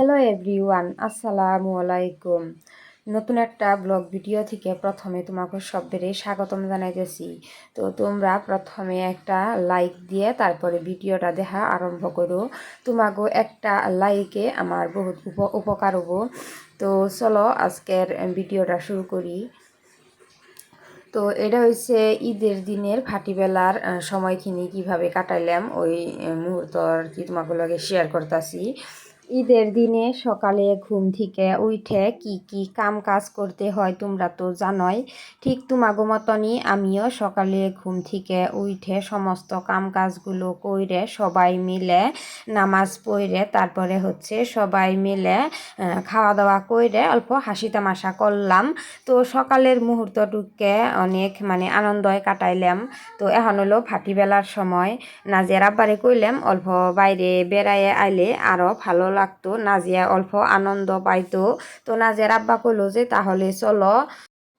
Hello everyone আসসালামু আলাইকুম। নতুন একটা ব্লগ ভিডিও থেকে প্রথমে তোমাকে সবেরে স্বাগতম জানাইতেছি। তো তোমরা প্রথমে একটা লাইক দিয়ে তারপরে ভিডিওটা দেখা আরম্ভ করো। তোমাকে একটা লাইকে আমার বহুত উপ- উপকার হব। তো চলো আজকের ভিডিওটা শুরু করি। তো এটা হচ্ছে ঈদের দিনের ফাটিবেলার সময়খিনি কীভাবে কাটাইলাম, ওই মুহূর্ত আর কি তোমাকে লগে শেয়ার করতেছি। ঈদের দিনে সকালে ঘুম থেকে উঠে কি কি কাম কাজ করতে হয় তোমরা তো জানোই। ঠিক তোমাগো মতনই আমিও সকালে ঘুম থেকে উঠে সমস্ত কাম কাজগুলো কইরে সবাই মিলে নামাজ পড়ে, তারপরে হচ্ছে সবাই মিলে খাওয়া দাওয়া কইরে অল্প হাসি তামাশা করলাম। তো সকালের মুহূর্তটুকে অনেক মানে আনন্দয় কাটাইলাম। তো এখন হলো ফাটিবেলার সময়। নাজের আব্বারে কইলাম, অল্প বাইরে বেড়াইয়ে আইলে আরও ভালো লাগতো নাজিয়া অল্প আনন্দ পাইতো। তো নাজিয়ার আব্বা কইলো যে তাহলে চলো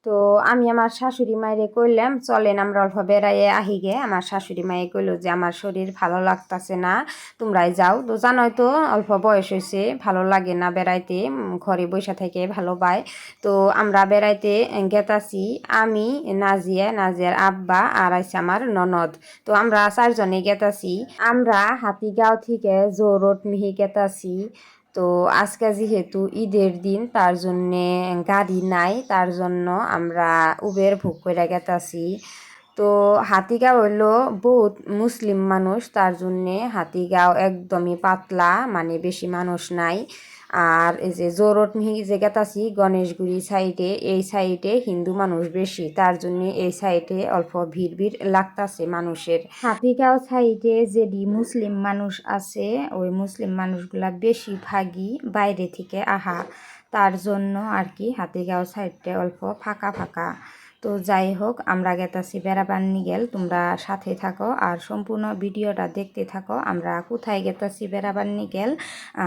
তো আমি আমার শাশুড়ি মায়েরে কইলাম, চলেন আমরা অল্প বেড়াইয়ে আহি গে। আমার শাশুড়ি মায়ে কইলো যে, আমার শরীর ভালো লাগতাছে না, তোমরাই যাও। তো জানোই তো, অল্প বয়স হয়েছে ভালো লাগে না বেড়াইতে ঘরে বসে থেকে ভালো পায়। তো আমরা বেড়াইতে গেতাছি, আমি, নাজিয়া, নাজিয়ার আব্বা আর আছে আমার ননদ। তো আমরা চারজনে গেতাছি, আমরা হাতিগাঁও থেকে জোরট মিহি গেতাছি। তো আজকে যেহেতু ঈদের দিন, তার জন্যে গাড়ি নাই, তার জন্য আমরা উবের ভোগ করে গেতাছি। তো হাতিগাঁও হইল বহুত মুসলিম মানুষ, তার জন্যে হাতিগাঁও একদমই পাতলা মানে বেশি মানুষ নাই। আর এই যে জোরট মিহি যে গেতাছি গণেশগুড়ি সাইডে, এই সাইডে হিন্দু মানুষ বেশি। তার জন্য এই সাইডে অল্প ভিড় ভিড় লাগতাছে মানুষের। হাতিগাঁও সাইডে যেদি মুসলিম মানুষ আছে, ওই মুসলিম মানুষগুলা বেশি বেশিরভাগই বাইরে থেকে আহা। তার জন্য আর কি হাতিগাঁও সাইডটা অল্প ফাঁকা ফাঁকা। তো যাই হোক, আমরা গেতাছি বেড়াবার গেল তোমরা সাথে থাকো আর সম্পূর্ণ ভিডিওটা দেখতে থাকো। আমরা কোথায় গেতাছি বেড়াবার গেল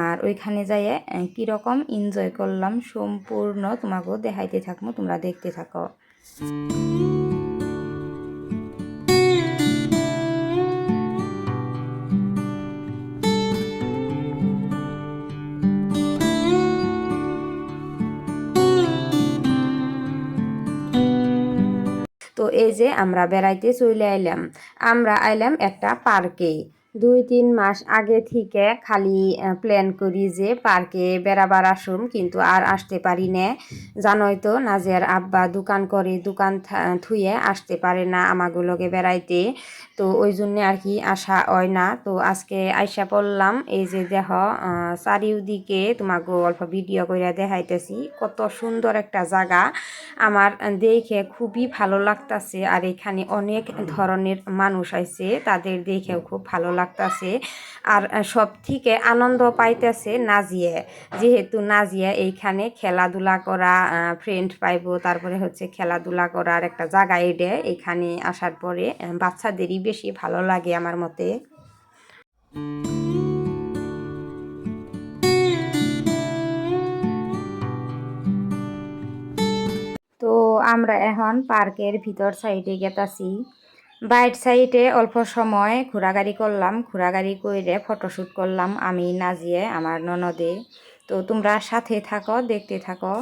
আর ওইখানে যাইয়ে কীরকম এনজয় করলাম সম্পূর্ণ তোমাকেও দেখাইতে থাকব তোমরা দেখতে থাকো। এই যে আমরা বেড়াইতে চলে আইলাম। আমরা আইলাম একটা পার্কে। দুই তিন মাস আগে থেকে খালি প্ল্যান করি যে পার্কে বেড়াবার আসুম কিন্তু আর আসতে পারি না। জানোই তো নাজিয়ার আব্বা দোকান করে দোকান থুয়ে আসতে পারে না আমাগুলোকে বেড়াইতে। তো ওই জন্যে আর কি আসা হয় না। তো আজকে আইসা পড়লাম এই যে দেহ আহ, চারিওদিকে তোমাকে অল্প ভিডিও করে দেখাইতেছি। কত সুন্দর একটা জায়গা আমার দেখে খুবই ভালো লাগতাছে আর এখানে অনেক ধরনের মানুষ আছে তাদের দেখেও খুব ভালো লাগতাছে। আর সব থেকে আনন্দ পাইতেছে নাজিয়া। যেহেতু নাজিয়া এইখানে খেলাধুলা করা ফ্রেন্ড পাইবো, তারপরে হচ্ছে খেলাধুলা করার একটা জায়গা এডে এখানে আসার পরে বাচ্চাদেরই বেশি ভালো লাগে আমার মতে। তো আমরা এখন পার্কের ভিতর সাইডে গেতাছি। বাইট সাইডে অল্প সময় ঘোরাগাড়ি করলাম ঘোরাগাড়ি করে ফটোশ্যুট করলাম আমি, নাজিয়ে, আমার ননদে। তো তোমরা সাথে থাকো, দেখতে থাকো।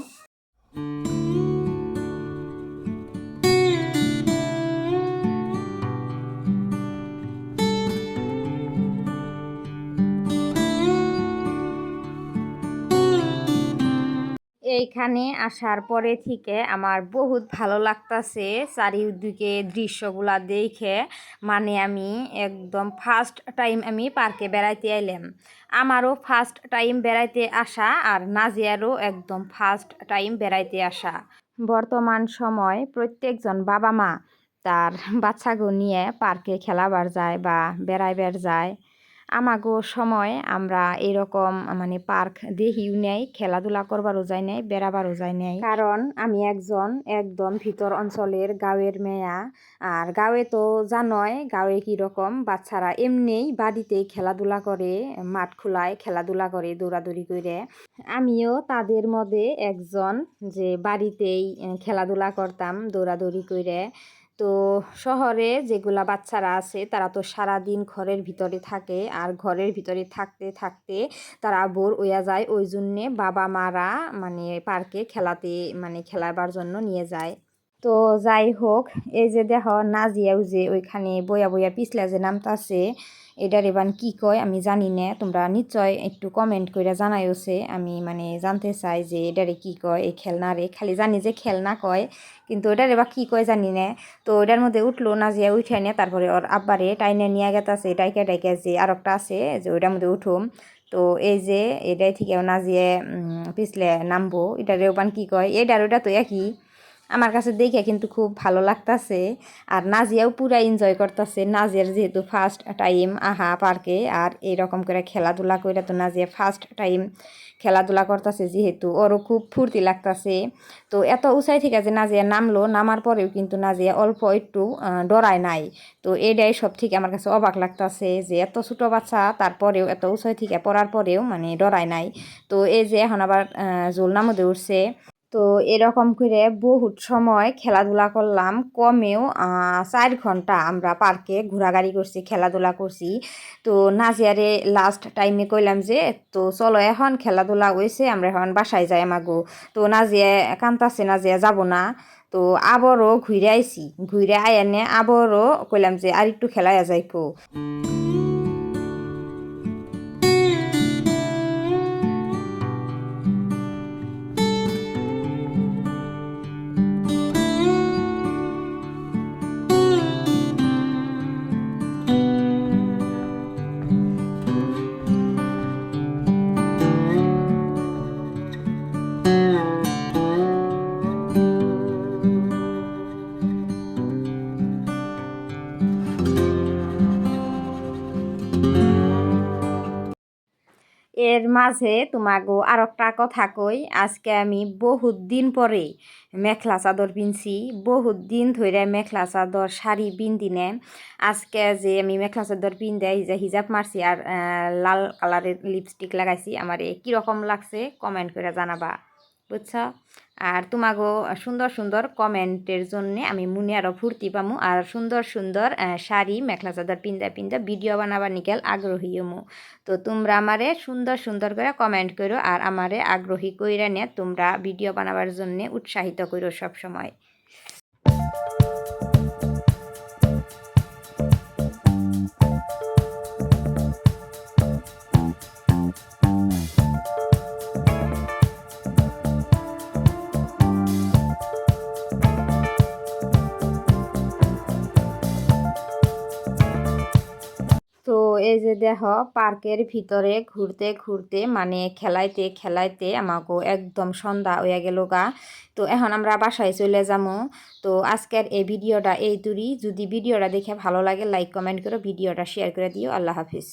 এইখানে আসার পরে থেকে আমার বহুত ভালো লাগতাছে চারিদিকে দৃশ্যগুলা দেখে। মানে আমি একদম ফার্স্ট টাইম আমি পার্কে বেড়াইতে আইলাম। আমারও ফার্স্ট টাইম বেড়াইতে আসা আর নাজিয়ারও একদম ফার্স্ট টাইম বেড়াইতে আসা। বর্তমান সময় প্রত্যেকজন বাবা মা তার বাচ্চাগো নিয়ে পার্কে খেলাবার যায় বা বেড়াইবার যায়। আমাগো সময় আমরা এরকম মানে পার্ক দেখিও নেই, খেলাধুলা করবারও যায় নাই, বেড়াবারও যায় নাই। কারণ আমি একজন একদম ভিতর অঞ্চলের গাঁয়ের মেয়া, আর গাঁয়ে তো জানয় গাঁয়ে কীরকম, বাচ্চারা এমনিই বাড়িতেই খেলাধুলা করে, মাঠ খোলায় খেলাধুলা করে, দৌড়াদৌড়ি করে। আমিও তাদের মধ্যে একজন যে বাড়িতেই খেলাধুলা করতাম, দৌড়াদৌড়ি করে। তো শহরে যেগুলা বাচ্চারা আছে, তারা তো সারা দিন ঘরের ভিতরে থাকে। আর ঘরের ভিতরে থাকতে থাকতে তারা বোর ওয়া যায়। ওই জন্যে বাবা মারা মানে পার্কে খেলাতে মানে খেলাবার জন্য নিয়ে যায়। তো যাই হোক, এই যে দেখ নাজিয়াও যে ওইখানে বইয়া বইয়া পিছলা যে নামতাছে, এটার এবার কি কয় আমি জানি না। তোমরা নিশ্চয় একটু কমেন্ট করে জানাইওছে। আমি মানে জানতে চাই যে এটারে কি কয়, এই খেলনারে। খালি জানি যে খেলনা কয়, কিন্তু ওটার এবার কী কয় জানি না। তো ওটার মধ্যে উঠল নাজিয়া উঠে নিয়ে, তারপরে ওর আব্বারে টাইনে নিয়ে গেতাছে, টাইকে টাইকে যে আর একটা আছে, যে ওইটার মধ্যে উঠুম। তো এই যে এটাই থেকে নাজিয়ে পিছলে নামবো। এটারে ওপান কী কয়, এটার ওটা তো একই। আমার কাছে দেখে কিন্তু খুব ভালো লাগতাছে। আর নাজিয়াও পুরা এনজয় করতেছে। নাজিয়ার যেহেতু ফার্স্ট টাইম আহা পার্কে আর এরকম করে খেলাধুলা করে তো নাজিয়া ফার্স্ট টাইম খেলাধুলা করতেছে যেহেতু ওরও খুব ফুর্তি লাগতাছে। তো এত উঁচাই থেকে যে নাজিয়া নামলো, নামার পরেও কিন্তু নাজিয়া অল্প একটু ডরায় নাই। তো এটাই সব থেকে আমার কাছে অবাক লাগতাছে যে এত ছোটো বাচ্চা, তারপরেও এত উঁচাই থেকে পড়ার পরেও মানে ডরায় নাই। তো এই যে এখন আবার জোলনার মধ্যে উঠছে। তো এরকম করে বহুত সময় খেলাধুলা করলাম। কমেও চার ঘণ্টা আমরা পার্কে ঘোরাঘুরি করছি, খেলাধুলা করছি। তো নাজিয়ারে লাস্ট টাইমে কইলাম যে, তো চলো এখন খেলাধুলা হয়েছে আমরা এখন বাসায় যাই আমাগো। তো নাজিয়া কান্তাছে নাজিয়া যাব না। তো আবারও ঘুরে আইছি। ঘুরে আয়ানে আবারও কইলাম যে, আর একটু খেলাইয়া যাইকো এর মাঝে তোমাকে আর একটা কথা কই, আজকে আমি বহুত দিন পরে মেখলা চাদর পিনছি, বহুত দিন ধরে মেখলা চাদর শাড়ি পিন নে আজকে যে আমি মেখলা চাদর পিন্দে যে হিজাব মারছি আর লাল কালারের লিপস্টিক লাগাইছি, আমার কীরকম লাগছে কমেন্ট করে জানাবা। বুঝছ? আর তোমাগো সুন্দর সুন্দর কমেন্টের জন্য আমি মনে আরও ফুর্তি পামু। আর সুন্দর সুন্দর শাড়ি মেখলা চাদর পিন্দা পিন্দা ভিডিও বানাবার নিকেল আগ্রহী মো তো তোমরা আমারে সুন্দর সুন্দর করে কমেন্ট করো আর আমারে আগ্রহী কইরা নে তোমরা ভিডিও বানাবার জন্য উৎসাহিত করো সবসময়। দেহ পার্কের ভিতরে ঘুরতে ঘুরতে মানে খেলাইতে খেলাইতে আমাকে একদম সন্ধ্যা হয়ে গেল গা। তো এখন আমরা বাসায় চলে যাব তো আজকের এই ভিডিওটা এই তুরি যদি ভিডিওটা দেখে ভালো লাগে লাইক কমেন্ট করে ভিডিওটা শেয়ার করে দিও। আল্লাহ হাফিজ।